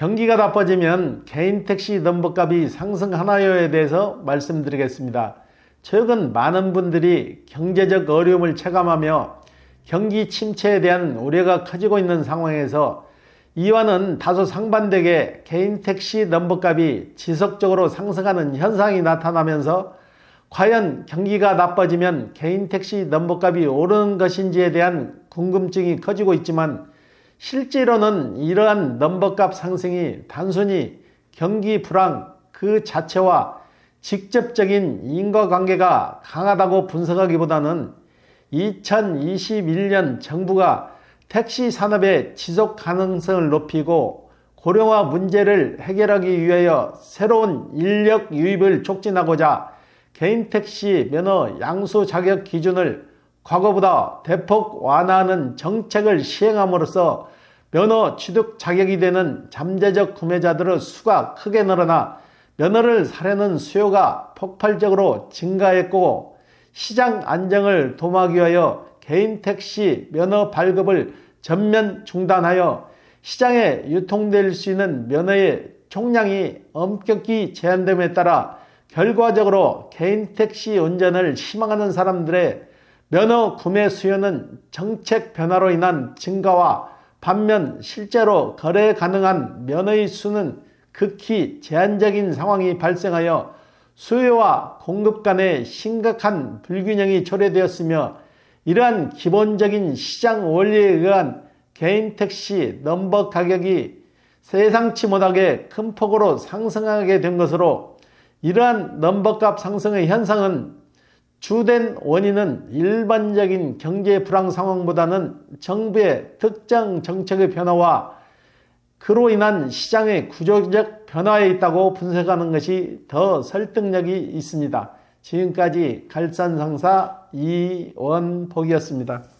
경기가 나빠지면 개인 택시 넘버값이 상승하나요에 대해서 말씀드리겠습니다. 최근 많은 분들이 경제적 어려움을 체감하며 경기 침체에 대한 우려가 커지고 있는 상황에서 이와는 다소 상반되게 개인 택시 넘버값이 지속적으로 상승하는 현상이 나타나면서 과연 경기가 나빠지면 개인 택시 넘버값이 오르는 것인지에 대한 궁금증이 커지고 있지만 실제로는 이러한 넘버값 상승이 단순히 경기 불황 그 자체와 직접적인 인과관계가 강하다고 분석하기보다는 2021년 정부가 택시 산업의 지속 가능성을 높이고 고령화 문제를 해결하기 위하여 새로운 인력 유입을 촉진하고자 개인 택시 면허 양수 자격 기준을 과거보다 대폭 완화하는 정책을 시행함으로써 면허 취득 자격이 되는 잠재적 구매자들의 수가 크게 늘어나 면허를 사려는 수요가 폭발적으로 증가했고 시장 안정을 도모하기 위하여 개인 택시 면허 발급을 전면 중단하여 시장에 유통될 수 있는 면허의 총량이 엄격히 제한됨에 따라 결과적으로 개인 택시 운전을 희망하는 사람들의 면허 구매 수요는 정책 변화로 인한 증가와 반면 실제로 거래 가능한 면허의 수는 극히 제한적인 상황이 발생하여 수요와 공급 간의 심각한 불균형이 초래되었으며 이러한 기본적인 시장 원리에 의한 개인 택시 넘버 가격이 세상치 못하게 큰 폭으로 상승하게 된 것으로 이러한 넘버값 상승의 현상은 주된 원인은 일반적인 경제 불황 상황보다는 정부의 특정 정책의 변화와 그로 인한 시장의 구조적 변화에 있다고 분석하는 것이 더 설득력이 있습니다. 지금까지 갈산상사 이원복이었습니다.